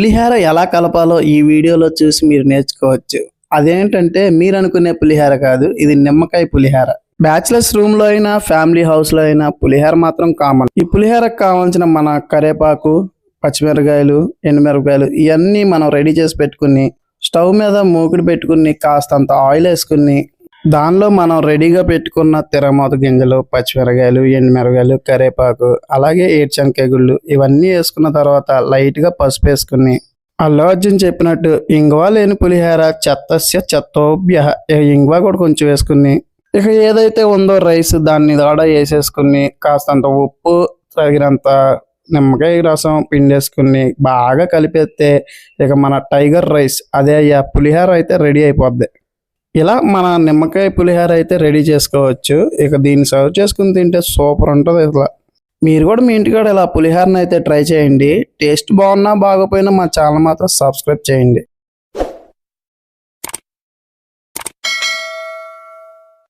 పులిహార ఎలా కలపాలో ఈ వీడియోలో చూసి మీరు నేర్చుకోవచ్చు. అదేంటంటే మీరు అనుకునే పులిహార కాదు ఇది నిమ్మకాయ పులిహార. బ్యాచిలర్స్ రూమ్లో అయినా ఫ్యామిలీ హౌస్లో అయినా పులిహార మాత్రం కామన్. ఈ పులిహారకు కావాల్సిన మన కరేపాకు పచ్చిమిరకాయలు ఎండుమిరపకాయలు ఇవన్నీ మనం రెడీ చేసి పెట్టుకుని స్టవ్ మీద మూకుడు పెట్టుకుని కాస్తంత ఆయిల్ వేసుకుని దానిలో మనం రెడీగా పెట్టుకున్న తిరమోత గింజలు పచ్చిమిరకాయలు ఎండుమిరకాయలు కరేపాకు అలాగే ఏడ్చంకాయ గుళ్ళు ఇవన్నీ వేసుకున్న తర్వాత లైట్గా పసుపు వేసుకుని అల్లు అర్జున్ చెప్పినట్టు ఇంగువ లేని పులిహేర చెత్తస్య చెత్తోభ్య ఇంగువ కూడా కొంచెం వేసుకుని ఇక ఏదైతే ఉందో రైస్ దాన్ని కూడా వేసేసుకుని కాస్తంత ఉప్పు తగినంత నిమ్మకాయ రసం పిండేసుకుని బాగా కలిపేస్తే ఇక మన టైగర్ రైస్ అదే అయ్యా పులిహార అయితే రెడీ అయిపోద్ది. ఇలా మన నిమ్మకాయ పులిహార అయితే రెడీ చేసుకోవచ్చు. ఇక దీన్ని సర్వ్ చేసుకుని తింటే సూపర్ ఉంటుంది ఇట్లా మీరు కూడా మీ ఇంటికాడ ఇలా పులిహారని అయితే ట్రై చేయండి. టేస్ట్ బాగున్నా బాగోపోయినా మా ఛానల్ మాత్రం సబ్స్క్రైబ్ చేయండి.